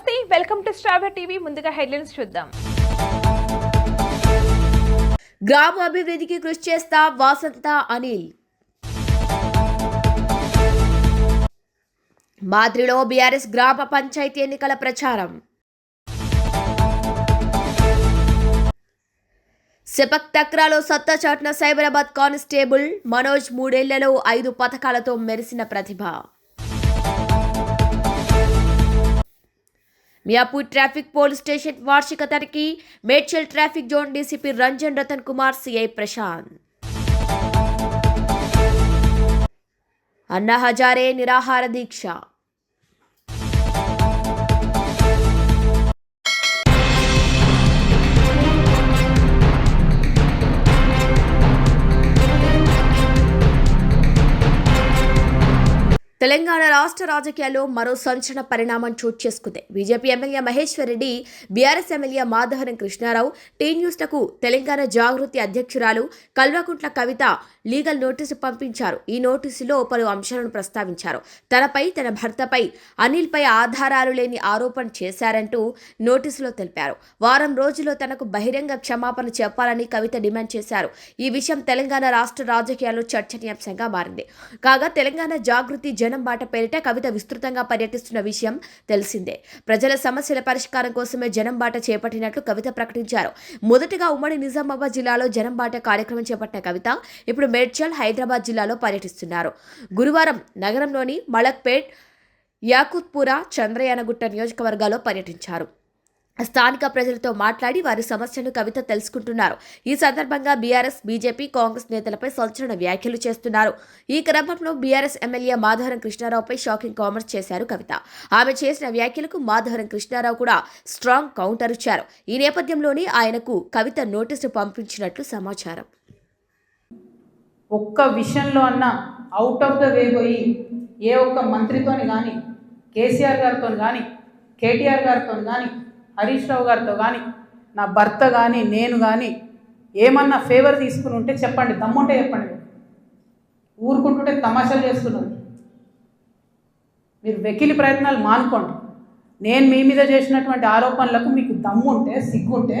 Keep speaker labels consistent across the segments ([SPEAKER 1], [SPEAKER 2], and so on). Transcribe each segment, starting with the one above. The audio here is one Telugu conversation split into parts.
[SPEAKER 1] నమస్తే వెల్కమ్ టు స్ట్రాబర్ టీవీ. ముందుగా హెడ్లైన్స్ చూద్దాం.
[SPEAKER 2] గ్రామ అభివృద్ధికి కృషి చేస్తా వాసంత అనిల్. మాద్రిలో బీఆర్ఎస్ గ్రామ పంచాయతీ ఎన్నికల ప్రచారం. సెపక్ తక్రాలో సత్తా చాటున సైబరాబాద్ కానిస్టేబుల్ మనోజ్ మూడేళ్ళలో ఐదు పథకాలతో మెరిసిన ప్రతిభ. మియాపూర్ ట్రాఫిక్ పోలీస్ స్టేషన్ వార్షిక తనిఖీ Medchal traffic zone DCP Ranjan Ratan Kumar CI Prashant. Anna Hazare నిరాహార దీక్ష. తెలంగాణ రాష్ట్ర రాజకీయాల్లో మరో సంచలన పరిణామం చోటు చేసుకుంది. BJP MLA Maheshwar Reddy BRS MLA Madhavaram Krishnarao T న్యూస్లకు Telangana Jagruthi అధ్యక్షురాలు కల్వకుంట్ల కవిత లీగల్ నోటీసు పంపించారు. ఈ నోటీసులో పలు అంశాలను ప్రస్తావించారు. తనపై తన భర్తపై అనిల్పై ఆధారాలు లేని ఆరోపణ చేశారంటూ నోటీసులో తెలిపారు. వారం రోజుల్లో తనకు బహిరంగ క్షమాపణ చెప్పాలని కవిత డిమాండ్ చేశారు. ఈ విషయం తెలంగాణ రాష్ట్ర రాజకీయాల్లో చర్చనీయాంశంగా మారింది. కాగా తెలంగాణ జాగృతి జనం బాట పేరిట కవిత విస్తృతంగా పర్యటిస్తున్న విషయం తెలిసిందే. ప్రజల సమస్యల పరిష్కారం కోసమే జనం బాట చేపట్టినట్లు కవిత ప్రకటించారు. మొదటగా ఉమ్మడి నిజామాబాద్ జిల్లాలో జనం బాట కార్యక్రమం చేపట్టిన కవిత ఇప్పుడు మేడ్చల్ హైదరాబాద్ జిల్లాలో పర్యటిస్తున్నారు. గురువారం నగరంలోని మలక్పేట్ యాకుత్పుర చంద్రయానగుట్ట నియోజకవర్గాల్లో పర్యటించారు. స్థానిక ప్రజలతో మాట్లాడి వారి సమస్యను కవిత తెలుసుకుంటున్నారు. ఈ సందర్భంగా బీఆర్ఎస్ బీజేపీ కాంగ్రెస్ నేతలపై సంచలన వ్యాఖ్యలు చేస్తున్నారు. ఈ క్రమంలో బీఆర్ఎస్ ఎమ్మెల్యే మాధవరం కృష్ణారావుపై షాకింగ్ కామెంట్స్ చేశారు కవిత. ఆమె చేసిన వ్యాఖ్యలకు మాధవరం కృష్ణారావు కూడా స్ట్రాంగ్ కౌంటర్ ఇచ్చారు. ఈ నేపథ్యంలోనే ఆయనకు కవిత నోటీసు పంపించినట్లు సమాచారం.
[SPEAKER 3] ఒక్క విషయంలో అన్న అవుట్ ఆఫ్ ద వే పోయి ఏ ఒక్క మంత్రితోని కానీ కేసీఆర్ గారితో కానీ కేటీఆర్ గారితో కానీ హరీష్ రావు గారితో కానీ నా భర్త కానీ నేను కానీ ఏమన్నా ఫేవర్ తీసుకుని ఉంటే చెప్పండి దమ్ముంటే చెప్పండి. ఊరుకుంటుంటే తమాషాలు చేస్తున్నారు. మీరు వెకిలి ప్రయత్నాలు మానుకోండి. నేను మీ మీద చేసినటువంటి ఆరోపణలకు మీకు దమ్ముంటే సిగ్గుంటే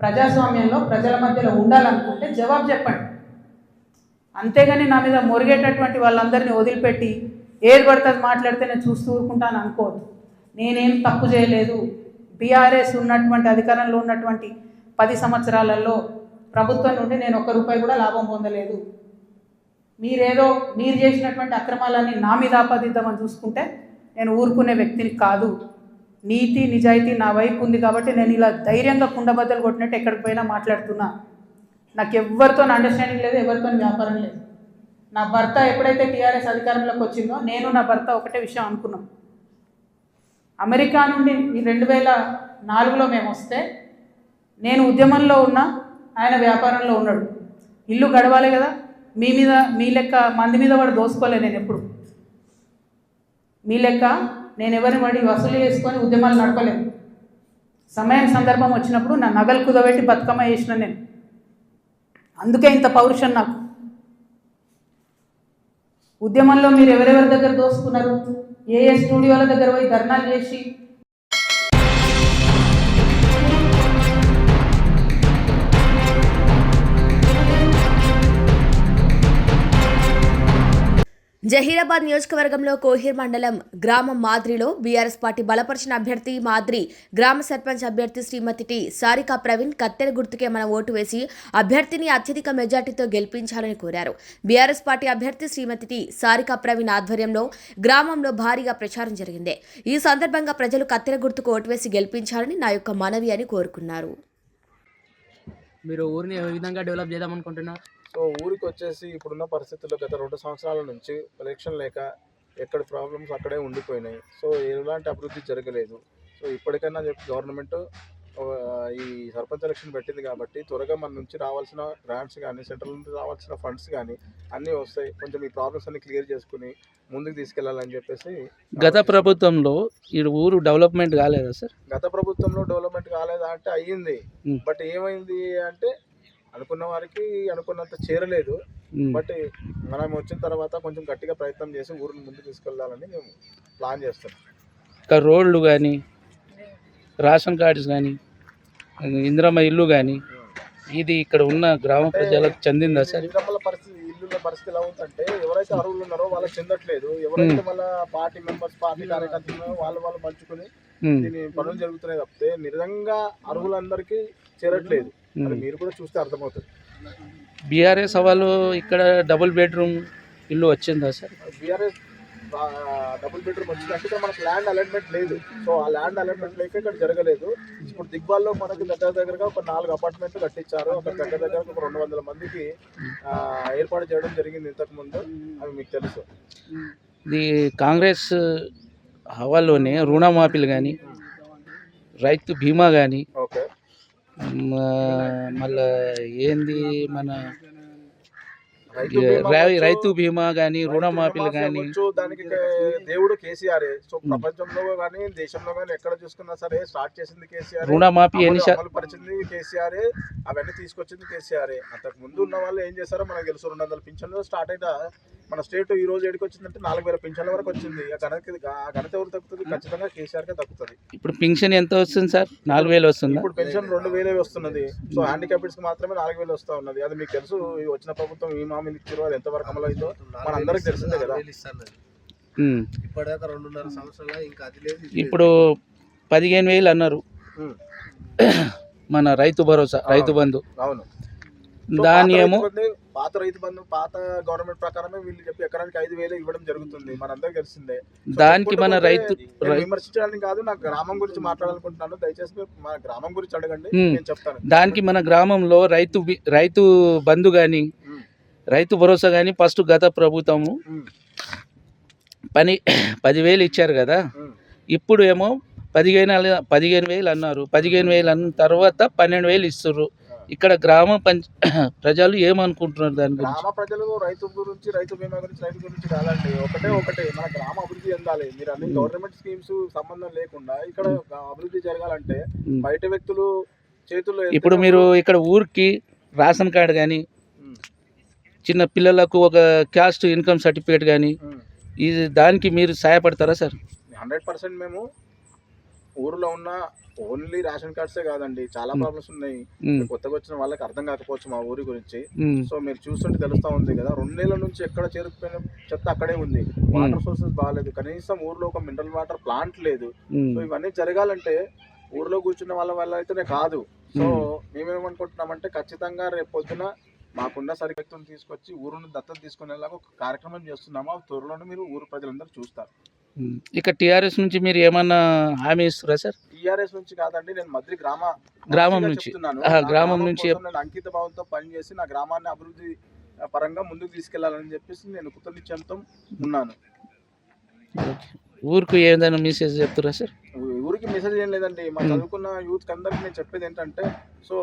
[SPEAKER 3] ప్రజాస్వామ్యంలో ప్రజల మధ్యలో ఉండాలనుకుంటే జవాబు చెప్పండి. అంతేగాని నా మీద మొరిగేటటువంటి వాళ్ళందరినీ వదిలిపెట్టి ఏది పడితే అది మాట్లాడితే నేను చూస్తూ ఊరుకుంటాను అనుకోవద్దు. నేనేం తప్పు చేయలేదు. బీఆర్ఎస్ ఉన్నటువంటి అధికారంలో ఉన్నటువంటి పది సంవత్సరాలలో ప్రభుత్వం నుండి నేను ఒక్క రూపాయి కూడా లాభం పొందలేదు. మీరేదో మీరు చేసినటువంటి అక్రమాలన్నీ నా మీద ఆపాదిద్దామని చూసుకుంటే నేను ఊరుకునే వ్యక్తిని కాదు. నీతి నిజాయితీ నా వైపు ఉంది కాబట్టి నేను ఇలా ధైర్యంగా కుండబద్దలు కొట్టినట్టు ఎక్కడికి పోయినా మాట్లాడుతున్నా. నాకు ఎవరితో అండర్స్టాండింగ్ లేదు ఎవరితో వ్యాపారం లేదు. నా భర్త ఎప్పుడైతే టీఆర్ఎస్ అధికారంలోకి వచ్చిందో నేను నా భర్త ఒకటే విషయం అనుకున్నాం. అమెరికా నుండి ఈ రెండు వేల నాలుగులో మేము వస్తే నేను ఉద్యమంలో ఉన్నా ఆయన వ్యాపారంలో ఉన్నాడు. ఇల్లు గడవాలి కదా మీ మీద మీ లెక్క మంది మీద వాడు దోసుకోలే నేను ఎప్పుడు. మీ లెక్క నేను ఎవరిని వాడి వసూలు చేసుకొని ఉద్యమాలు నడపలేను. సమయం సందర్భం వచ్చినప్పుడు నా నగలు కుదబెట్టి బతుకమ్మ చేసిన నేను. అందుకే ఇంత పౌరుషం నాకు. ఉద్యమంలో మీరు ఎవరెవరి దగ్గర దోసుకున్నారు? ఏ ఏ స్టూడియోల దగ్గర పోయి ధర్నాలు చేసి
[SPEAKER 2] జహీరాబాద్ నియోజకవర్గంలో కోహిర్ మండలం గ్రామం మాద్రిలో బీఆర్ఎస్ పార్టీ బలపరిచిన అభ్యర్థి మాద్రి గ్రామ సర్పంచ్ అభ్యర్థి శ్రీమతి టి సారికా ప్రవీణ్ కత్తెర గుర్తుకే మన ఓటు వేసి అభ్యర్థిని అత్యధిక మెజార్టీతో గెలిపించాలని కోరారు. బీఆర్ఎస్ పార్టీ అభ్యర్థి శ్రీమతి టి సారికా ప్రవీణ్ ఆధ్వర్యంలో గ్రామంలో భారీగా ప్రచారం జరిగింది. ఈ సందర్భంగా ప్రజలు కత్తెర గుర్తుకు ఓటు వేసి గెలిపించాలని నా యొక్క మనవి అని కోరుకున్నారు.
[SPEAKER 4] మీరు ఊరిని ఏ విధంగా డెవలప్ చేద్దాం అనుకుంటున్నారు?
[SPEAKER 5] సో ఊరికి వచ్చేసి ఇప్పుడున్న పరిస్థితుల్లో గత రెండు సంవత్సరాల నుంచి ఎలక్షన్ లేక ఎక్కడ ప్రాబ్లమ్స్ అక్కడే ఉండిపోయినాయి. సో ఎలాంటి అభివృద్ధి జరగలేదు. సో ఇప్పటికైనా చెప్పి గవర్నమెంట్ ఈ సర్పంచ్ ఎలక్షన్ పెట్టింది కాబట్టి త్వరగా మన నుంచి రావాల్సిన గ్రాంట్స్ కానీ సెంట్రల్ నుంచి రావాల్సిన ఫండ్స్ కానీ అన్నీ వస్తాయి. కొంచెం ఈ ప్రాబ్లమ్స్ అన్ని క్లియర్ చేసుకుని ముందుకు తీసుకెళ్ళాలని చెప్పేసి
[SPEAKER 6] గత ప్రభుత్వంలో ఈ ఊరు డెవలప్మెంట్ కాలేదా సార్?
[SPEAKER 5] గత ప్రభుత్వంలో డెవలప్మెంట్ కాలేదా అంటే అయ్యింది. బట్ ఏమైంది అంటే అనుకున్న వారికి అనుకున్నంత చేరలేదు. బట్ మనం వచ్చిన తర్వాత కొంచెం గట్టిగా ప్రయత్నం చేసి ఊరిని ముందుకు తీసుకెళ్ళాలని మేము ప్లాన్ చేస్తున్నాం.
[SPEAKER 6] ఇంకా రోడ్లు కానీ రేషన్ కార్డ్స్ కానీ ఇందిరమ్మ ఇల్లు కానీ ఇది ఇక్కడ ఉన్న గ్రామ ప్రజలకు చెందిందా సార్?
[SPEAKER 7] ఇంద్రమ్మల పరిస్థితి ఇల్లుల పరిస్థితి ఎలా ఉందంటే ఎవరైతే అర్హులు ఉన్నారో వాళ్ళకి చెందట్లేదు. ఎవరైతే మళ్ళీ పార్టీ మెంబర్స్ పార్టీ కార్యకర్తలు వాళ్ళు వాళ్ళు పంచుకొని దీని పనులు జరుగుతున్నాయి తప్పితే నిజంగా అర్హులందరికీ చేరట్లేదు. అది. మీరు కూడా చూస్తే అర్థమవుతుంది.
[SPEAKER 6] బీఆర్ఎస్ వాళ్ళు ఇక్కడ డబుల్ బెడ్రూమ్ ఇల్లు వచ్చిందా సార్?
[SPEAKER 7] బీఆర్ఎస్ డబుల్ బెడ్రూమ్ వచ్చిందంటే ఇక్కడ మనకు ల్యాండ్ అలాట్మెంట్ లేదు. సో ఆ ల్యాండ్ అలాట్మెంట్ లేక ఇక్కడ జరగలేదు. ఇప్పుడు దిగ్బాల్లో మనకి దగ్గర దగ్గరగా ఒక నాలుగు అపార్ట్మెంట్లు కట్టించారు. ఒక దగ్గర దగ్గర ఒక రెండు వందల మందికి ఏర్పాటు చేయడం జరిగింది ఇంతకు ముందు. అవి మీకు తెలుసు.
[SPEAKER 6] ఇది కాంగ్రెస్ హవాలోనే రుణమాఫీలు కానీ రైతు బీమా కానీ
[SPEAKER 7] ఓకే.
[SPEAKER 6] మళ్ళా ఏంది మన
[SPEAKER 7] రైతు బీమా
[SPEAKER 6] కానీ రుణమాఫీలు
[SPEAKER 7] రుణమాఫీ
[SPEAKER 6] కానీ
[SPEAKER 7] దానికి దేవుడు కేసీఆర్ సో ప్రపంచంలో కానీ దేశంలో కానీ ఎక్కడ చూసుకున్నా సరే స్టార్ట్ చేసింది కేసీఆర్
[SPEAKER 6] రుణమాఫీ ఎన్ని
[SPEAKER 7] పరిచింది కేసీఆర్ అవన్నీ తీసుకొచ్చింది కేసీఆర్ అంతకు ముందు ఉన్న వాళ్ళు ఏం చేస్తారో మనకు తెలుసు. రెండు వందల పింఛన్లు స్టార్ట్ అయితే మన స్టేట్ ఈ రోజు ఏడికి వచ్చిందంటే నాలుగు వేల పింఛన్ల వరకు వచ్చింది. ఆ ఘనత ఎవరు తగ్గుతుంది? ఖచ్చితంగా కేసీఆర్ కే తగ్గుతుంది.
[SPEAKER 6] ఇప్పుడు పింఛన్ ఎంత వస్తుంది సార్? నాలుగు వేలు వస్తుందా?
[SPEAKER 7] ఇప్పుడు పెన్షన్ రెండు వేలే వస్తున్నది. సో హ్యాండిక్యాప్డ్స్ మాత్రమే నాలుగు వేలు వస్తా ఉన్నది. అది మీకు తెలుసు. వచ్చిన ప్రభుత్వం ఈ హామీలు ఇచ్చారో అది ఎంతవరకు అమలు అయిందో మన అందరికి తెలిసిందే కదా.
[SPEAKER 8] ఇప్పటిదాకా రెండున్నర సంవత్సరాలు ఇంకా అది లేదు
[SPEAKER 6] ఇప్పుడు పదిహేను వేలు అన్నారు. మన రైతు భరోసా రైతు బంధు.
[SPEAKER 7] అవును.
[SPEAKER 6] దాని
[SPEAKER 7] పాత
[SPEAKER 6] ఏమో
[SPEAKER 7] రైతు బంధు- పాత రైతు బంధు పాత గవర్నమెంట్ ప్రకారమే వీళ్ళు చెప్పి ఎకరానికి ఐదు వేలు ఇవ్వడం జరుగుతుంది. మనందరికి తెలిసిందే.
[SPEAKER 6] దానికి మన రైతు
[SPEAKER 7] విమర్శించడానికి కాదు నా గ్రామం గురించి మాట్లాడాలనుకుంటున్నాను. దయచేసి మీరు మా గ్రామం గురించి అడగండి. నేను చెప్తాను.
[SPEAKER 6] దానికి మన గ్రామంలో రైతు రైతు బంధు కానీ. రైతు భరోసా కానీ ఫస్ట్ గత ప్రభుత్వము. పని పదివేలు ఇచ్చారు కదా. ఇప్పుడు ఏమో పదిహేను పదిహేను వేలు అన్నారు పదిహేను వేలు అన్న తర్వాత పన్నెండు వేలు ఇస్తుర్రు ఇక్కడ గ్రామ పంచ ప్రజలు ఏమనుకుంటున్నారు దాని గురించి
[SPEAKER 7] గ్రామ ప్రజలు రైతు గురించి రైతు బీమా గురించి రైతు గురించి కాదండి ఒకటే ఒకటే మన గ్రామ అభివృద్ధి చెందాలి మీరు అన్ని. గవర్నమెంట్ స్కీమ్స్ సంబంధం లేకుండా ఇక్కడ అభివృద్ధి జరగాలంటే. బయట వ్యక్తులు చేతుల్లో
[SPEAKER 6] ఇప్పుడు మీరు ఇక్కడ ఊరికి రేషన్ కార్డు కానీ. చిన్న పిల్లలకు ఒక క్యాస్ట్ ఇన్కమ్ సర్టిఫికేట్ కానీ. ఇది దానికి మీరు సహాయపడతారా సార్?
[SPEAKER 7] హండ్రెడ్ పర్సెంట్ మేము ఊరిలో ఉన్న ఓన్లీ రేషన్ కార్డ్సే కాదండి చాలా. ప్రాబ్లమ్స్ ఉన్నాయి. కొత్తగా వచ్చిన వాళ్ళకి అర్థం కాకపోవచ్చు మా ఊరి గురించి. సో మీరు చూస్తుంటే తెలుస్తా ఉంది కదా రెండు నెలల నుంచి ఎక్కడ చేరుకుపోయిన చెత్త అక్కడే ఉంది. వాటర్ సోర్సెస్ బాగాలేదు కనీసం ఊర్లో ఒక మినరల్ వాటర్ ప్లాంట్ లేదు. సో ఇవన్నీ జరగాలంటే ఊర్లో కూర్చున్న వాళ్ళ వల్ల అయితేనే కాదు. సో
[SPEAKER 6] మ్మ్.
[SPEAKER 7] మేమేమనుకుంటున్నామంటే ఖచ్చితంగా రేపు పొద్దున మాకున్న సరిహద్దును తీసుకొచ్చి ఊరును దత్తత తీసుకునేలాగా ఒక కార్యక్రమం చేస్తున్నాము. ఆ త్వరలోనే మీరు ఊరు ప్రజలందరూ చూస్తారు.
[SPEAKER 6] ఇక టీఆర్ఎస్ నుంచి మీరు ఏమన్నా హామీ ఇస్తారా సార్?
[SPEAKER 7] టీఆర్ఎస్ నుంచి కాదండి నేను మద్రి గ్రామ
[SPEAKER 6] గ్రామం నుంచి. గ్రామం నుంచి
[SPEAKER 7] నేను అంకిత భావంతో పనిచేసి నా గ్రామాన్ని అభివృద్ధి పరంగా ముందుకు తీసుకెళ్ళాలని చెప్పేసి నేను కృత నిశ్చయంతో ఉన్నాను
[SPEAKER 6] ఊరికి ఏదైనా మెసేజ్ చెప్తారా సార్?
[SPEAKER 7] ఊరికి మెసేజ్ ఏం లేదండి. మా. చదువుకున్న యూత్ అందరికి నేను చెప్పేది ఏంటంటే సో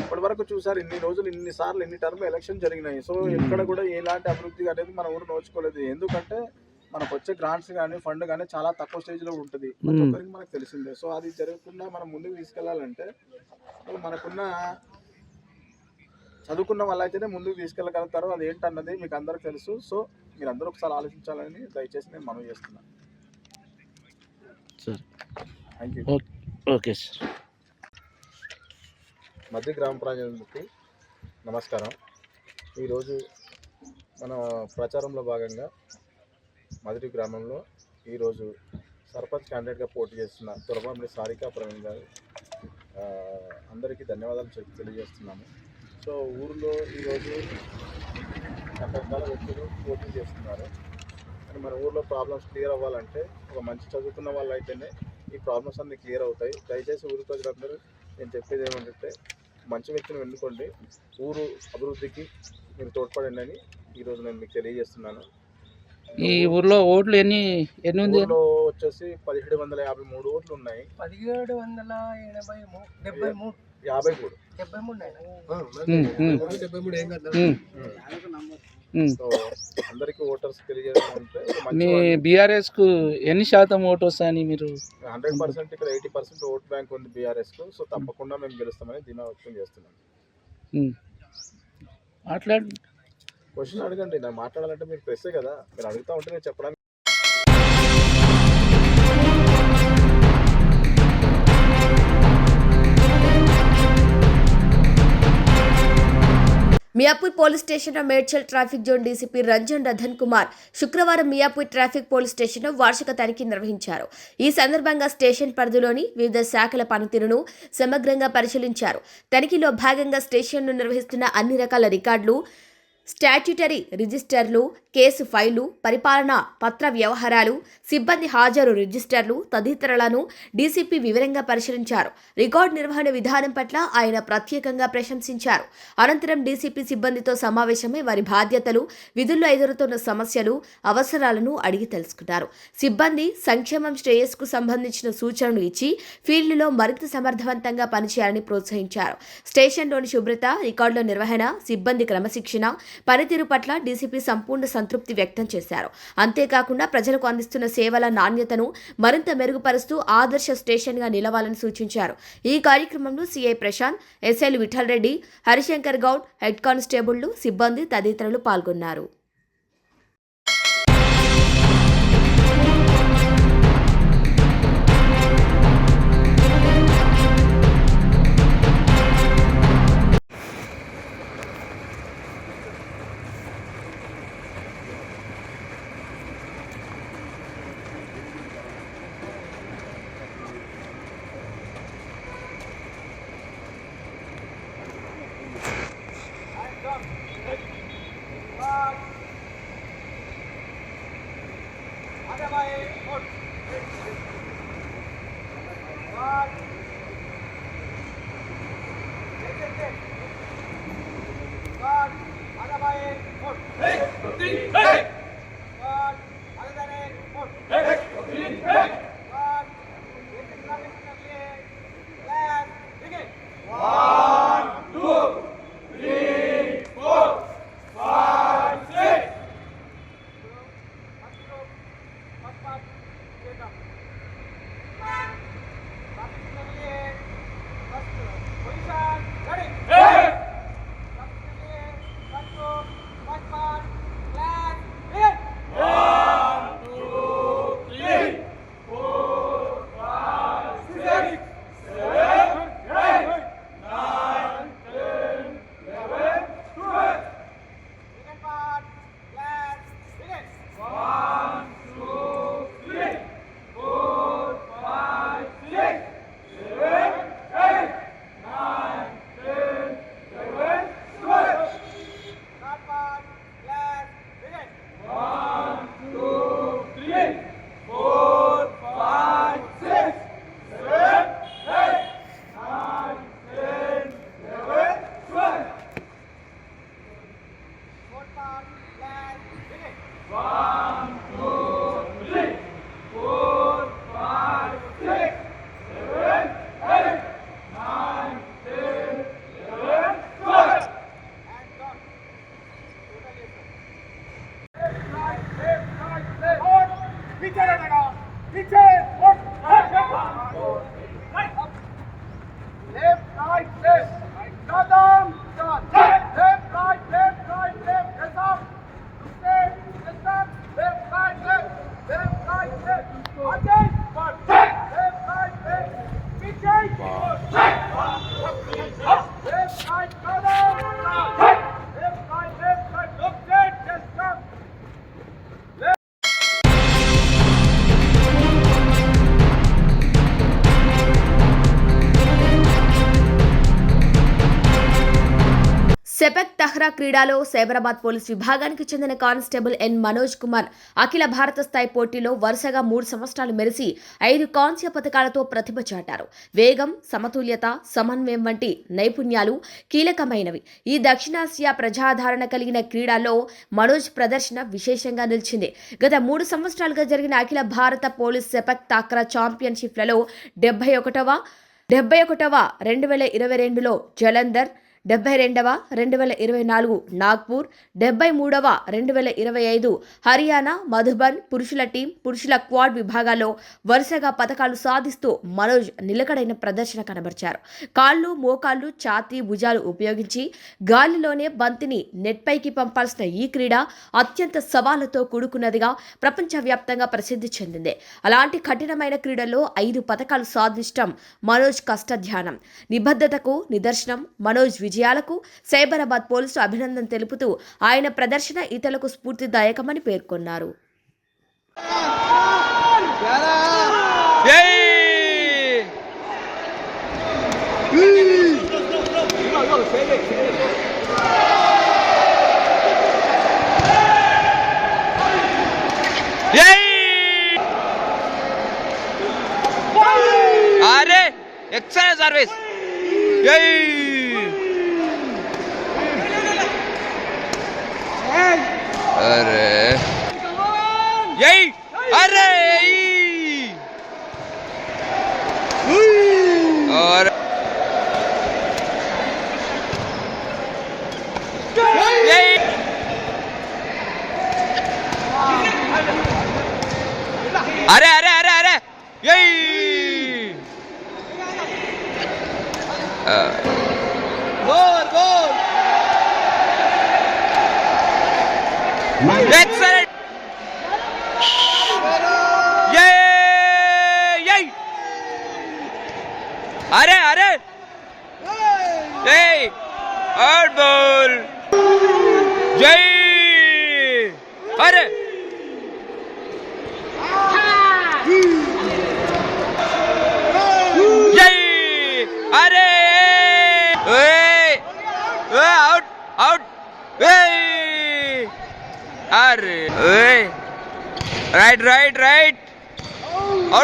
[SPEAKER 7] ఇప్పటి వరకు చూసారు ఇన్ని రోజులు ఇన్ని సార్లు ఎన్ని టర్మ్ ఎలక్షన్ జరిగినాయి. సో. ఎక్కడ కూడా ఎలాంటి అభివృద్ధి అనేది మన ఊరు నోచుకోలేదు. ఎందుకంటే మనకు వచ్చే గ్రాంట్స్ కానీ ఫండ్ కానీ చాలా తక్కువ స్టేజ్లో ఉంటుంది. ప్రతి. ఒక్కరికి మనకు తెలిసిందే. సో అది జరగకుండా మనం ముందుకు తీసుకెళ్ళాలంటే మనకున్న చదువుకున్న వాళ్ళైతేనే ముందుకు తీసుకెళ్ళగలుగుతారు. అది ఏంటన్నది మీకు అందరికి తెలుసు. సో మీరు అందరూ ఒకసారి ఆలోచించాలని దయచేసి నేను మనవి చేస్తున్నాను. Thank you
[SPEAKER 6] okay sir.
[SPEAKER 7] మధ్య గ్రామ ప్రజలకి నమస్కారం. ఈరోజు మన ప్రచారంలో భాగంగా మధురి గ్రామంలో ఈరోజు సర్పంచ్ క్యాండిడేట్గా పోటీ చేస్తున్న తురబామిడి సారికా ప్రవీణ్ గారు అందరికీ ధన్యవాదాలు చెప్పి తెలియజేస్తున్నాము. సో ఊరిలో ఈరోజు రకరకాల వ్యక్తులు పోటీ చేస్తున్నారు. కానీ మన ఊర్లో ప్రాబ్లమ్స్ క్లియర్ అవ్వాలంటే ఒక మంచి చదువుకున్న వాళ్ళు అయితేనే ఈ ప్రాబ్లమ్స్ అన్నీ క్లియర్ అవుతాయి. దయచేసి ఊరి ప్రజలందరూ నేను చెప్పేది ఏమంటే మంచి వ్యక్తిని ఎన్నుకోండి ఊరు అభివృద్ధికి మీరు తోడ్పడండి అని ఈరోజు నేను మీకు తెలియజేస్తున్నాను.
[SPEAKER 6] ఈ ఊర్లో ఓట్లు ఎన్ని ఎన్ని ఉంది?
[SPEAKER 7] ఊర్లో వచ్చేసి పదిహేడు వందల యాభై మూడు ఓట్లు ఉన్నాయి.
[SPEAKER 9] పదిహేడు వందల ఎనభై మూడు డెబ్బై మూడు.
[SPEAKER 7] యాభై మూడు.
[SPEAKER 9] డెబ్బై మూడు
[SPEAKER 8] డెబ్బై మూడు ఏం కదా.
[SPEAKER 7] సో అందరికీ ఓటర్స్ తెలియజేయడం అంటే
[SPEAKER 6] మీ బీఆర్ఎస్కు ఎన్ని శాతం ఓటు వస్తాయని మీరు
[SPEAKER 7] హండ్రెడ్ పర్సెంట్ ఇక్కడ ఎయిటీ పర్సెంట్ ఓట్ బ్యాంక్ ఉంది బీఆర్ఎస్కు సో తప్పకుండా మేము గెలుస్తామని ధీమా వ్యక్తం చేస్తున్నాం.
[SPEAKER 6] మాట్లాడు.
[SPEAKER 7] క్వశ్చన్ అడగండి. నేను మాట్లాడాలంటే మీరు ప్రెస్సే కదా. మీరు అడుగుతా ఉంటే నేను చెప్పడానికి
[SPEAKER 2] మియాపూర్ పోలీస్ స్టేషన్లో Medchal traffic zone DCP Ranjan Rathan Kumar శుక్రవారం మియాపూర్ ట్రాఫిక్ పోలీస్ స్టేషన్లో వార్షిక తనిఖీ నిర్వహించారు. ఈ సందర్భంగా స్టేషన్ పరిధిలోని వివిధ శాఖల పనితీరును సమగ్రంగా పరిశీలించారు. తనిఖీలో భాగంగా స్టేషన్ను నిర్వహిస్తున్న అన్ని రకాల రికార్డులు స్టాట్యుటరీ రిజిస్టర్లు కేసు ఫైలు పరిపాలన పత్ర వ్యవహారాలు సిబ్బంది హాజరు రిజిస్టర్లు తదితరులను డీసీపీ వివరంగా పరిశీలించారు. రికార్డు నిర్వహణ విధానం పట్ల ఆయన ప్రత్యేకంగా ప్రశంసించారు. అనంతరం డీసీపీ సిబ్బందితో సమావేశమై వారి బాధ్యతలు విధుల్లో ఎదురుతున్న సమస్యలు అవసరాలను అడిగి తెలుసుకున్నారు. సిబ్బంది సంక్షేమం శ్రేయస్కు సంబంధించిన సూచనలు ఇచ్చి ఫీల్డ్లో మరింత సమర్థవంతంగా పనిచేయాలని ప్రోత్సహించారు. స్టేషన్లోని శుభ్రత రికార్డుల నిర్వహణ సిబ్బంది క్రమశిక్షణ పనితీరు పట్ల డీసీపీ సంపూర్ణ సంతృప్తి వ్యక్తం చేశారు. అంతేకాకుండా ప్రజలకు అందిస్తున్న సేవల నాణ్యతను మరింత మెరుగుపరుస్తూ ఆదర్శ స్టేషన్గా నిలవాలని సూచించారు. ఈ కార్యక్రమంలో CI Prashanth SL Vithal Reddy Harishankar Goud head కానిస్టేబుళ్ళు సిబ్బంది తదితరులు పాల్గొన్నారు. సెపెక్ క్రీడాలో సైబరాబాద్ పోలీస్ విభాగానికి చెందిన కానిస్టేబుల్ ఎన్ మనోజ్ కుమార్ అఖిల భారత స్థాయి పోటీలో వరుసగా మూడు సంవత్సరాలు మెరిసి ఐదు కాంస్య పథకాలతో ప్రతిభ చాటారు. వేగం సమతుల్యత సమన్వయం వంటి నైపుణ్యాలు కీలకమైనవి. ఈ దక్షిణాసియా ప్రజాదరణ కలిగిన క్రీడల్లో మనోజ్ ప్రదర్శన విశేషంగా నిలిచింది. గత మూడు సంవత్సరాలుగా జరిగిన అఖిల భారత పోలీస్ సెపక్ తాక్రా ఛాంపియన్షిప్లలో డెబ్బై ఒకటవ డెబ్బై ఒకటవ రెండు వేల ఇరవై రెండులో జలంధర్ డెబ్బై రెండవ రెండు వేల ఇరవై నాలుగు నాగ్పూర్ డెబ్బై మూడవ రెండు వేల ఇరవై ఐదు హర్యానా మధుబన్ పురుషుల టీం పురుషుల క్వాడ్ విభాగాల్లో వరుసగా పథకాలు సాధిస్తూ మనోజ్ నిలకడైన ప్రదర్శన కనబరిచారు. కాళ్ళు మోకాళ్ళు ఛాతీ భుజాలు ఉపయోగించి గాలిలోనే బంతిని నెట్పైకి పంపాల్సిన ఈ క్రీడ అత్యంత సవాళ్ళతో కూడుకున్నదిగా ప్రపంచవ్యాప్తంగా ప్రసిద్ధి చెందింది. అలాంటి కఠినమైన క్రీడల్లో ఐదు పథకాలు సాధించడం మనోజ్ కష్టధ్యానం. నిబద్ధతకు నిదర్శనం మనోజ్ విజయం. విజయాలకు సైబరాబాద్ పోలీసులు అభినందన తెలుపుతూ ఆయన ప్రదర్శన ఇతరులకు స్ఫూర్తిదాయకమని పేర్కొన్నారు.
[SPEAKER 10] అరే ఎక్సలెంట్ సర్వీస్! అరే యై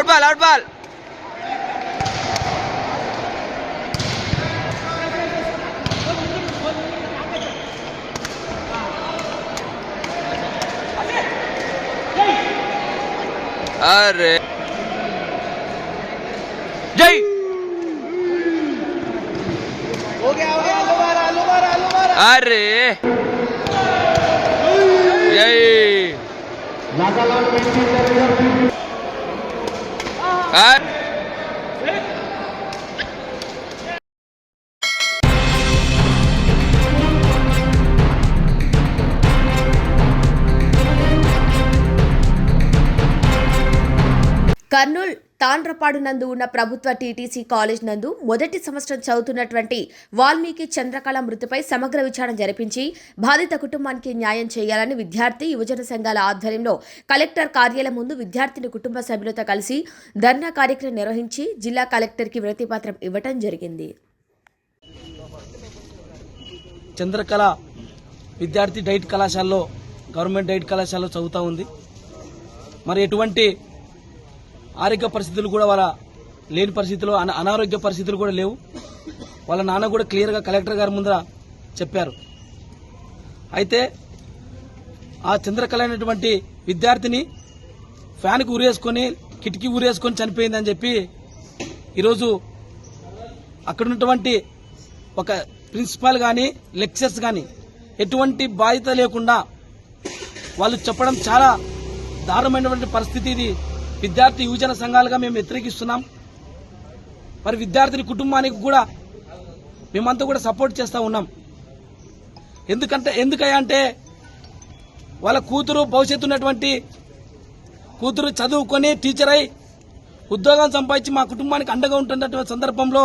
[SPEAKER 10] आउट बॉल आउट बॉल। अरे। जय। हो गया हो गया लो मारा लो मारा लो मारा अरे जय अरे
[SPEAKER 2] కర్నూల్ తాండ్రపాడు నందు ఉన్న ప్రభుత్వ టీటీసీ కాలేజ్ నందు మొదటి సంవత్సరం చదువుతున్నటువంటి వాల్మీకి చంద్రకళ మృతిపై సమగ్ర విచారణ జరిపించి బాధిత కుటుంబానికి న్యాయం చేయాలని విద్యార్థి యువజన సంఘాల ఆధ్వర్యంలో కలెక్టర్ కార్యాలయం ముందు విద్యార్థిని కుటుంబ సభ్యులతో కలిసి ధర్నా కార్యక్రమం నిర్వహించి జిల్లా కలెక్టర్కి వినతిపత్రం ఇవ్వటం జరిగింది.
[SPEAKER 11] చంద్రకళ విద్యార్థి డైట్ కళాశాలలో గవర్నమెంట్ డైట్ కళాశాలలో చదువుతూ ఉంది. మరి ఎటువంటి ఆరోగ్య పరిస్థితులు కూడా వాళ్ళ లేని పరిస్థితులు అన- అనారోగ్య పరిస్థితులు కూడా లేవు. వాళ్ళ నాన్న కూడా క్లియర్గా కలెక్టర్ గారి ముందర చెప్పారు. అయితే ఆ చంద్రకళ అనేటువంటి విద్యార్థిని ఫ్యాన్కి ఊరేసుకొని కిటికీ ఊరేసుకొని చనిపోయిందని చెప్పి ఈరోజు అక్కడ ఉన్నటువంటి ఒక ప్రిన్సిపాల్ కానీ లెక్చర్స్ కానీ ఎటువంటి బాధ్యత లేకుండా వాళ్ళు చెప్పడం చాలా దారుణమైనటువంటి పరిస్థితి ఇది. విద్యార్థి యువజన సంఘాలుగా మేము వ్యతిరేకిస్తున్నాం. మరి విద్యార్థిని కుటుంబానికి కూడా మేమంతా కూడా సపోర్ట్ చేస్తూ ఉన్నాం. ఎందుకంటే ఎందుకయ్యా అంటే వాళ్ళ కూతురు భవిష్యత్తు ఉన్నటువంటి కూతురు చదువుకొని టీచర్ అయి ఉద్యోగం సంపాదించి మా కుటుంబానికి అండగా ఉంటున్నటువంటి సందర్భంలో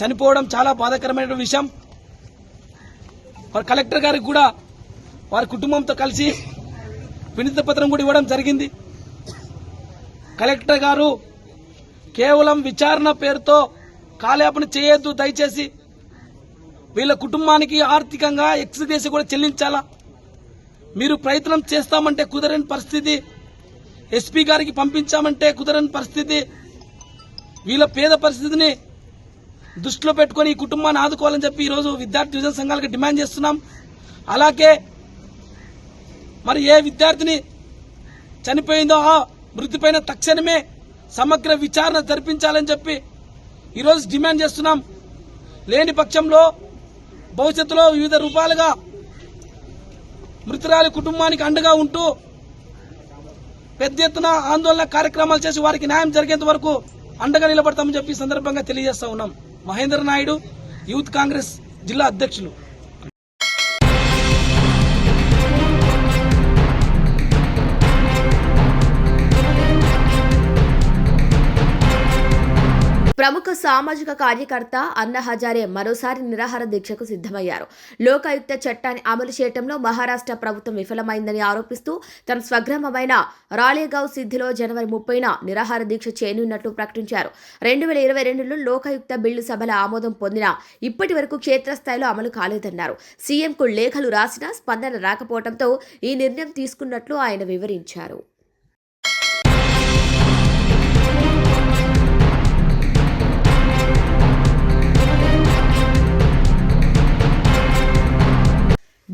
[SPEAKER 11] చనిపోవడం చాలా బాధాకరమైన విషయం. వారి కలెక్టర్ గారికి కూడా వారి కుటుంబంతో కలిసి వినతి పత్రం కూడా ఇవ్వడం జరిగింది. కలెక్టర్ గారు కేవలం విచారణ పేరుతో కాలేపన చేయొద్దు దయచేసి వీళ్ళ కుటుంబానికి ఆర్థికంగా ఎక్స్గ్రేసి కూడా చెల్లించాలా? మీరు ప్రయత్నం చేస్తామంటే కుదరని పరిస్థితి. ఎస్పీ గారికి పంపించామంటే కుదరని పరిస్థితి. వీళ్ళ పేద పరిస్థితిని దృష్టిలో పెట్టుకొని ఈ కుటుంబాన్ని ఆదుకోవాలని చెప్పి ఈరోజు విద్యార్థి యువజన సంఘాలకు డిమాండ్ చేస్తున్నాం. అలాగే మరి ఏ విద్యార్థిని చనిపోయిందో ఆ మృతిపైన తక్షణమే సమగ్ర విచారణ జరిపించాలని చెప్పి ఈరోజు డిమాండ్ చేస్తున్నాం. లేని పక్షంలో భవిష్యత్తులో వివిధ రూపాలుగా మృతురాలి కుటుంబానికి అండగా ఉంటూ పెద్ద ఎత్తున ఆందోళన కార్యక్రమాలు చేసి వారికి న్యాయం జరిగేంత వరకు అండగా నిలబడతామని చెప్పి సందర్భంగా తెలియజేస్తా ఉన్నాం. మహేందర్ నాయుడు యూత్ కాంగ్రెస్ జిల్లా అధ్యక్షులు.
[SPEAKER 2] ప్రముఖ సామాజిక కార్యకర్త అన్న హజారే మరోసారి నిరాహార దీక్షకు సిద్ధమయ్యారు. లోకాయుక్త చట్టాన్ని అమలు చేయడంలో మహారాష్ట్ర ప్రభుత్వం విఫలమైందని ఆరోపిస్తూ తన స్వగ్రామమైన రాలేగావ్ సిద్ధిలో జనవరి ముప్పైన నిరాహార దీక్ష చేయనున్నట్లు ప్రకటించారు. రెండు వేల ఇరవై రెండులో లోకాయుక్త బిల్లు సభల ఆమోదం పొందిన ఇప్పటి వరకు క్షేత్రస్థాయిలో అమలు కాలేదన్నారు. సీఎంకు లేఖలు రాసినా స్పందన రాకపోవడంతో ఈ నిర్ణయం తీసుకున్నట్లు ఆయన వివరించారు.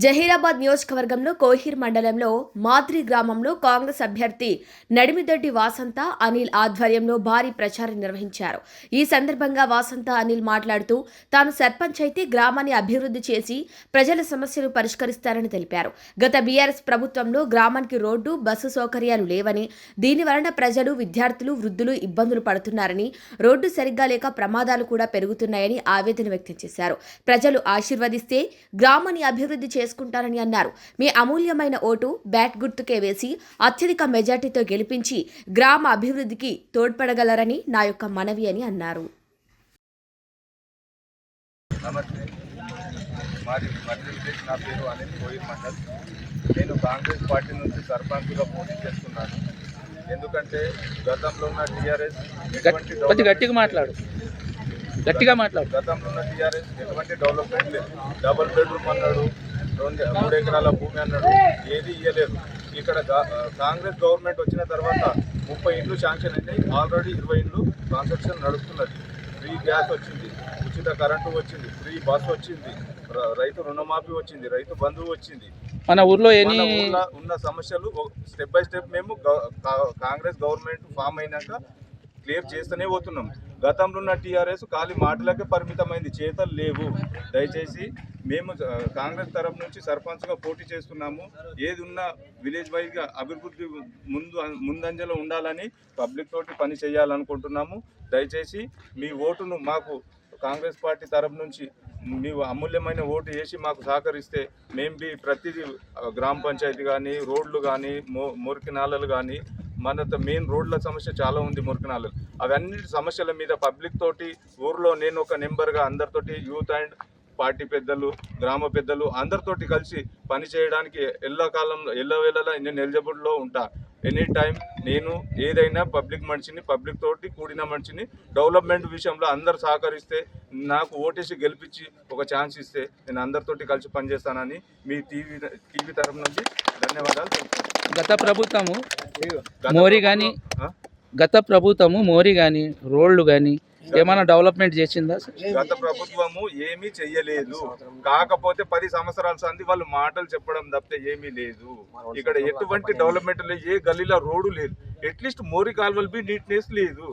[SPEAKER 2] జహీరాబాద్ నియోజకవర్గంలో కోహిర్ మండలంలో మాద్రి గ్రామంలో కాంగ్రెస్ అభ్యర్థి నడిమిదొడ్డి వాసంత అనిల్ ఆధ్వర్యంలో భారీ ప్రచారం నిర్వహించారు. ఈ సందర్భంగా వాసంత అనిల్ మాట్లాడుతూ తాను సర్పంచ్ అయితే గ్రామాన్ని అభివృద్ధి చేసి ప్రజల సమస్యలు పరిష్కరిస్తారని తెలిపారు. గత బీఆర్ఎస్ ప్రభుత్వంలో గ్రామానికి రోడ్డు బస్సు సౌకర్యాలు లేవని దీని వలన ప్రజలు విద్యార్థులు వృద్ధులు ఇబ్బందులు పడుతున్నారని రోడ్డు సరిగ్గా లేక ప్రమాదాలు కూడా పెరుగుతున్నాయని ఆవేదన వ్యక్తం చేశారు. ప్రజలు ఆశీర్వదిస్తే గ్రామాన్ని అభివృద్ధి చేసుకుంటారని అన్నారు. మీ అమూల్యమైన ఓటు బ్యాట్ గుర్తుకే వేసి అత్యధిక మెజార్టీతో గెలిపించి గ్రామ అభివృద్ధికి తోడ్పడగలరని నా యొక్క మనవి అని అన్నారు.
[SPEAKER 5] నమస్తే. మాది మధ్య విలేజ్ నా పేరు అనిల్ కోయిల్ మండల్. నేను కాంగ్రెస్ పార్టీ నుంచి సర్పంచ్గా పోటీ చేస్తున్నాను. ఎందుకంటే గతంలో ఉన్న టీఆర్ఎస్ ఎటువంటి
[SPEAKER 6] కొద్ది గట్టిగా మాట్లాడు. గట్టిగా మాట్లాడు.
[SPEAKER 5] గతంలో ఉన్న టీఆర్ఎస్ ఎటువంటి డెవలప్మెంట్ లేదు. డబుల్ బెడ్రూమ్ అన్నాడు. రెండు మూడు ఎకరాల భూమి అన్నాడు. ఏది ఇవ్వలేదు ఇక్కడ కాంగ్రెస్ గవర్నమెంట్ వచ్చిన తర్వాత ముప్పై ఇండ్లు శాంక్షన్ అయినాయి. ఆల్రెడీ ఇరవై ఇండ్లు ట్రాన్సాక్షన్ నడుస్తున్నది ఫ్రీ గ్యాస్ వచ్చింది ఉచిత కరెంటు వచ్చింది ఫ్రీ బస్ వచ్చింది రైతు రుణమాఫీ వచ్చింది రైతు బంధువు వచ్చింది.
[SPEAKER 6] మన ఊర్లో ఎన్ని
[SPEAKER 5] ఉన్న సమస్యలు స్టెప్ బై స్టెప్ మేము కాంగ్రెస్ గవర్నమెంట్ ఫామ్ అయినాక క్లియర్ చేస్తూనే పోతున్నాం. గతంలో ఉన్న టీఆర్ఎస్ ఖాళీ మాటలకే పరిమితమైంది. చేతలు లేవు. దయచేసి మేము కాంగ్రెస్ తరఫు నుంచి సర్పంచ్గా పోటీ చేస్తున్నాము. ఏది ఉన్నా విలేజ్ వైజ్గా అభివృద్ధి ముందు ముందంజలో ఉండాలని పబ్లిక్ తోటి పని చేయాలనుకుంటున్నాము. దయచేసి మీ ఓటును మాకు కాంగ్రెస్ పార్టీ తరఫు నుంచి మీ అమూల్యమైన ఓటు వేసి మాకు సహకరిస్తే మేము బి ప్రతిదీ గ్రామ పంచాయతీ కానీ రోడ్లు కానీ మో మురికి నాలలు కానీ మన మెయిన్ రోడ్ల సమస్య చాలా ఉంది మురికినాలు. అవన్నీ సమస్యల మీద పబ్లిక్ తోటి ఊర్లో నేను ఒక నెంబర్గా అందరితోటి యూత్ అండ్ పార్టీ పెద్దలు గ్రామ పెద్దలు అందరితోటి కలిసి పని చేయడానికి ఎల్ల కాలంలో ఎల్ల వేళలా నేను ఎలిజిబుల్లో ఉంటా. ఎనీ టైం నేను ఏదైనా పబ్లిక్ మనిషిని పబ్లిక్ తోటి కూడిన మనిషిని డెవలప్మెంట్ విషయంలో అందరు సహకరిస్తే నాకు ఓటేసి గెలిపించి ఒక ఛాన్స్ ఇస్తే నేను అందరితోటి కలిసి పనిచేస్తానని మీ టీవీ టీవీ తరఫు నుంచి ధన్యవాదాలు తెలుపుతాను
[SPEAKER 6] గత ప్రభుత్వము మోరీ గాని
[SPEAKER 5] ఆ?
[SPEAKER 6] గత ప్రభుత్వము మోరీ కానీ రోడ్లు కానీ ఏమైనా డెవలప్మెంట్ చేసిందా
[SPEAKER 5] గత ప్రభుత్వము ఏమీ చెయ్యలేదు. కాకపోతే పది సంవత్సరాల సంది వాళ్ళు మాటలు చెప్పడం తప్పితే ఏమీ లేదు. ఇక్కడ ఎటువంటి డెవలప్మెంట్ లేదు ఏ గల్లీలో రోడ్డు లేదు. అట్లీస్ట్ మోరి కాలువలు బి నీట్నెస్ లేదు.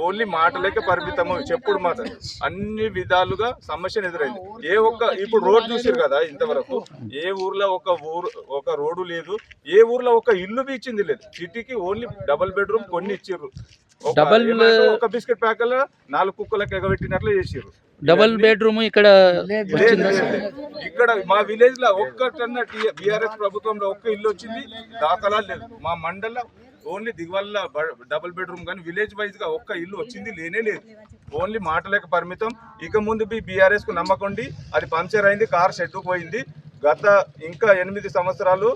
[SPEAKER 5] ఓన్లీ మాటలకే పరిమితము చెప్పుడు మాట. అన్ని విధాలుగా సమస్యను ఎదురైంది. ఏ ఒక్క ఇప్పుడు రోడ్ చూసారు కదా ఇంతవరకు. ఏ ఊర్లో ఒక ఊరు ఒక రోడ్డు లేదు. ఏ ఊర్లో ఒక ఇల్లు ఇచ్చింది లేదు. సిటీకి ఓన్లీ డబుల్ బెడ్రూమ్ కొన్ని ఇచ్చిర్రు.
[SPEAKER 6] Double-
[SPEAKER 5] ఏమంటే ఒక బిస్కెట్ ప్యాకెట్ నాలుగు కుక్కలకు ఎగబెట్టినట్లు చేసిర్రు.
[SPEAKER 6] డబుల్ బెడ్రూమ్ ఇక్కడ.
[SPEAKER 5] ఇక్కడ మా విలేజ్లో ఒక్కటన్న బిఆర్ఎస్ ప్రభుత్వంలో ఒక్క ఇల్లు వచ్చింది. దాఖలాలు లేదు మా మండలం ఓన్లీ దిగువల్ల డబుల్ బెడ్రూమ్ కానీ విలేజ్ వైజ్గా ఒక్క ఇల్లు వచ్చింది లేనే లేదు. ఓన్లీ మాటలేక పరిమితం. ఇక ముందు బి కు నమ్మకండి. అది పంచర్ అయింది కార్ షెడ్ పోయింది. గత ఇంకా ఎనిమిది సంవత్సరాలు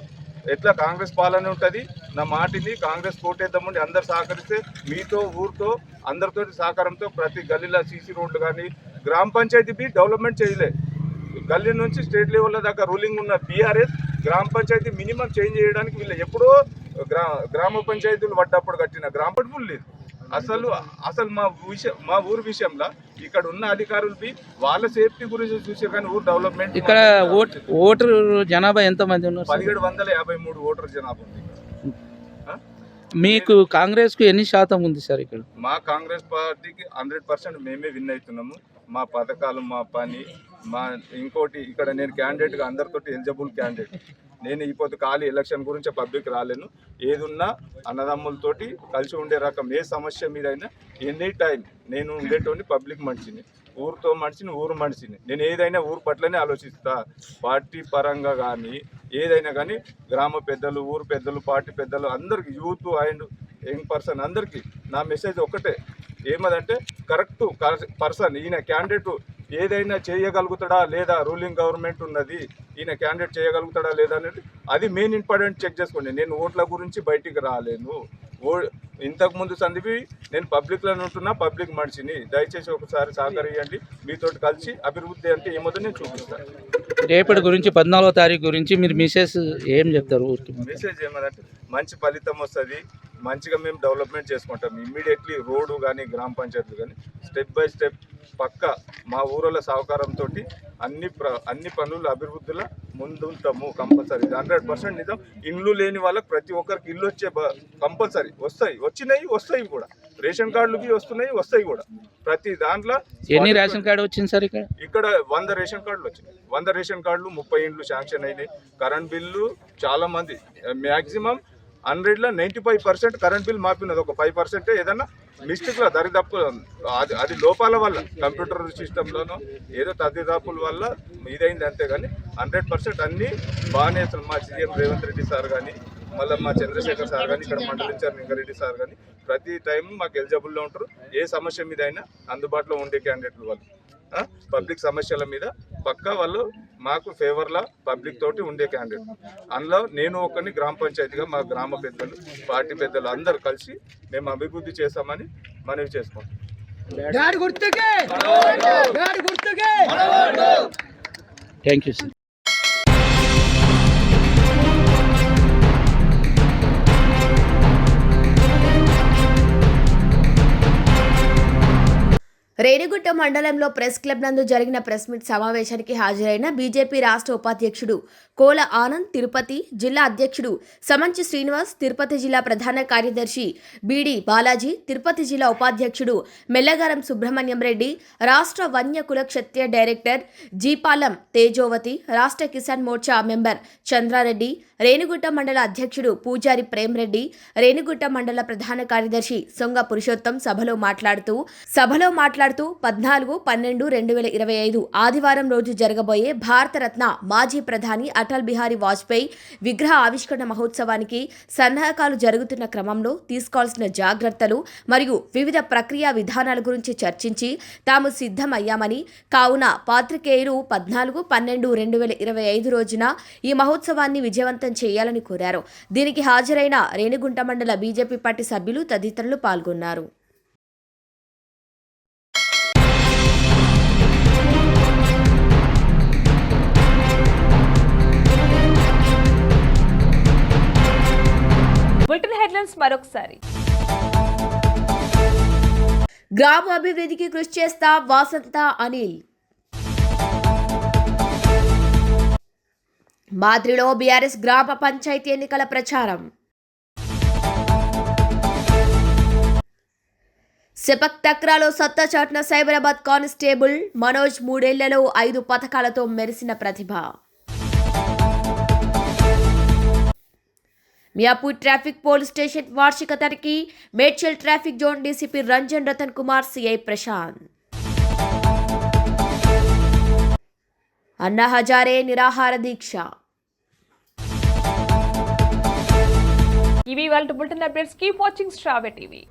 [SPEAKER 5] ఎట్లా కాంగ్రెస్ పాలన ఉంటుంది? నా మాటిని కాంగ్రెస్ కోటేద్దామండి. అందరు సహకరిస్తే మీతో ఊరితో అందరితో సహకారంతో ప్రతి గల్లీలో సీసీ రోడ్లు కానీ గ్రామ పంచాయతీ బి డెవలప్మెంట్ చేయలే. గల్లీ నుంచి స్టేట్ లెవెల్ దాకా రూలింగ్ ఉన్న బీఆర్ఎస్ గ్రామ పంచాయతీ మినిమం చేంజ్ చేయడానికి వీళ్ళు ఎప్పుడో గ్రా గ్రామ పంచాయతీలు పడ్డప్పుడు కట్టిన గ్రామ పంచాయతీలు లేదు. అసలు అసలు మా విషయం మా ఊరు విషయంలో ఇక్కడ ఉన్న అధికారులు బి వాళ్ళ సేఫ్టీ గురించి చూసారు కానీ ఊరు డెవలప్మెంట్
[SPEAKER 6] ఇక్కడ ఓట్ ఓటర్ జనాభా ఎంత మంది ఉన్నారు?
[SPEAKER 5] పదిహేడు వందల యాభై మూడు ఓటర్ జనాభా ఉంది
[SPEAKER 6] మీకు కాంగ్రెస్కు ఎన్ని శాతం ఉంది సార్ ఇక్కడ?
[SPEAKER 5] మా కాంగ్రెస్ పార్టీకి హండ్రెడ్ పర్సెంట్ మేమే విన్ అవుతున్నాము. మా పథకాలు మా పని మా ఇంకోటి ఇక్కడ నేను క్యాండిడేట్గా అందరితో ఎలిజిబుల్ క్యాండిడేట్ నేను ఇప్పుడు ఖాళీ ఎలక్షన్ గురించి పబ్లిక్ రాలేను. ఏదున్నా అన్నదమ్ములతోటి కలిసి ఉండే రకం ఏ సమస్య మీదైనా ఎనీ టైం నేను ఉండేటోని పబ్లిక్ మనిషిని ఊరితో మనిషిని ఊరు మనిషిని. నేను ఏదైనా ఊరు పట్లనే ఆలోచిస్తా. పార్టీ పరంగా కానీ ఏదైనా కానీ గ్రామ పెద్దలు ఊరు పెద్దలు పార్టీ పెద్దలు అందరికి యూత్ అండ్ యంగ్ పర్సన్ అందరికీ నా మెసేజ్ ఒకటే. ఏమదంటే కరెక్ట్ పర్సన్ ఈయన క్యాండిడేట్ ఏదైనా చేయగలుగుతాడా లేదా రూలింగ్ గవర్నమెంట్ ఉన్నది ఈయన క్యాండిడేట్ చేయగలుగుతాడా లేదా అనేది అది మెయిన్ ఇంపార్టెంట్ చెక్ చేసుకోండి. నేను ఓట్ల గురించి బయటికి రాలేను. ఓ ఇంతకు ముందు సందివి నేను పబ్లిక్లో ఉంటున్నా పబ్లిక్ మనిషిని. దయచేసి ఒకసారి సహకరియండి. మీతో కలిసి అభివృద్ధి అంటే ఏమో నేను చూపిస్తాను
[SPEAKER 6] రేపటి గురించి పద్నాలుగో తారీఖు గురించి మీరు మిసెస్ ఏం చెప్తారు
[SPEAKER 5] మెసేజ్ ఏమదంటే మంచి ఫలితం వస్తుంది. మంచిగా మేము డెవలప్మెంట్ చేసుకుంటాం. ఇమ్మీడియట్లీ రోడ్డు కానీ గ్రామ పంచాయతీలు కానీ స్టెప్ బై స్టెప్ పక్క మా ఊరోళ్ళ సహకారంతో అన్ని ప్ర అన్ని పనులు అభివృద్ధిలో ముందుంటాము కంపల్సరీ. హండ్రెడ్ పర్సెంట్ నిజం. ఇల్లు లేని వాళ్ళకి ప్రతి ఒక్కరికి ఇల్లు వచ్చే కంపల్సరీ. వస్తాయి. వచ్చినాయి వస్తాయి కూడా. రేషన్ కార్డులకి వస్తున్నాయి వస్తాయి కూడా. ప్రతి దాంట్లో
[SPEAKER 6] ఎన్ని రేషన్ కార్డు వచ్చింది సార్ ఇక్కడ?
[SPEAKER 5] ఇక్కడ వంద రేషన్ కార్డులు వచ్చినాయి. వంద రేషన్ కార్డులు ముప్పై ఇండ్లు శాంక్షన్ అయినాయి. కరెంట్ బిల్లు చాలా మంది. మ్యాక్సిమం హండ్రెడ్లో ninety five percent current bill మాపినది ఒక ఫైవ్ పర్సెంట్ ఏదన్నా మిస్టేక్లో దరిదాపు అది అది లోపాల వల్ల కంప్యూటర్ సిస్టంలోనూ ఏదో తదిదాపుల వల్ల ఇదైంది అంతే కానీ హండ్రెడ్ పర్సెంట్ అన్నీ బాగానే అసలు మా సీఎం రేవంత్ రెడ్డి సార్ కానీ మళ్ళీ మా చంద్రశేఖర్ సార్ కానీ ఇక్కడ మండలి ఇన్ఛార్జ్ లింగారెడ్డి సార్ కానీ ప్రతి టైం మాకు ఎలిజిబుల్లో ఉంటారు. ఏ సమస్య మీద అయినా అందుబాటులో ఉండే క్యాండిడేట్లు వాళ్ళు. పబ్లిక్ సమస్యల మీద పక్కా వాళ్ళు మాకు ఫేవర్లా పబ్లిక్ తోటి ఉండే క్యాండిడేట్. అందులో నేను ఒకరిని గ్రామ పంచాయతీగా మా గ్రామ పెద్దలు పార్టీ పెద్దలు అందరూ కలిసి మేము అభివృద్ధి చేస్తామని మనవి చేసుకుంటాం
[SPEAKER 6] థ్యాంక్ యూ సార్
[SPEAKER 2] రేణిగుట్ట మండలంలో ప్రెస్ క్లబ్ నందు జరిగిన ప్రెస్ మీట్ సమావేశానికి హాజరైన బీజేపీ రాష్ట్ర ఉపాధ్యక్షుడు కోల ఆనంద్ తిరుపతి జిల్లా అధ్యక్షుడు సమంచి శ్రీనివాస్ తిరుపతి జిల్లా ప్రధాన కార్యదర్శి బీడి బాలాజీ తిరుపతి జిల్లా ఉపాధ్యక్షుడు మెల్లగారం సుబ్రహ్మణ్యం రెడ్డి రాష్ట్ర వన్య కుల క్షత్రియ డైరెక్టర్ జీపాలం తేజోవతి రాష్ట్ర కిసాన్ మోర్చా మెంబర్ చంద్రారెడ్డి రేణిగుట్ట మండల అధ్యక్షుడు పూజారి ప్రేమ్రెడ్డి రేణిగుట్ట మండల ప్రధాన కార్యదర్శి సొంగ పురుషోత్తం సభలో మాట్లాడుతూ సభలో మాట్లాడుతూ మాట్లాడుతూ పద్నాలుగు పన్నెండు రెండు వేల ఇరవై ఐదు ఆదివారం రోజు జరగబోయే భారతరత్న మాజీ ప్రధాని అటల్ బిహారీ వాజ్పేయి విగ్రహ ఆవిష్కరణ మహోత్సవానికి సన్నాహకాలు జరుగుతున్న క్రమంలో తీసుకోవాల్సిన జాగ్రత్తలు మరియు వివిధ ప్రక్రియ విధానాల గురించి చర్చించి తాము సిద్ధమయ్యామని కావున పాత్రికేయులు పద్నాలుగు పన్నెండు రెండు వేల ఇరవై ఐదు రోజున ఈ మహోత్సవాన్ని విజయవంతం చేయాలని కోరారు. దీనికి హాజరైన రేణిగుంట మండల బీజేపీ పార్టీ సభ్యులు తదితరులు పాల్గొన్నారు.
[SPEAKER 1] బులెటిన్ హెడ్లైన్స్ మరొకసారి.
[SPEAKER 2] గ్రామ అభివృద్ధికి కృషి చేస్తా వాసంత అనిల్. మాద్రిలో బీఆర్ఎస్ గ్రామ పంచాయతీ ఎన్నికల ప్రచారం. సెపక్ తక్రాలో సత్తా చాటున సైబరాబాద్ కానిస్టేబుల్ మనోజ్ మూడేళ్ళలో ఐదు పథకాలతో మెరిసిన ప్రతిభ. మియాపూర్ ట్రాఫిక్ పోలీస్ స్టేషన్ వార్షిక తనిఖీ Medchal traffic zone DCP Ranjan Rathan Kumar CI Prashanth. Anna Hazare నిరాహార దీక్ష.
[SPEAKER 1] ఇవి వాళ్ళ బులెటిన్ అప్డేట్స్. కీప్ వాచింగ్ స్ట్రావె టీవీ.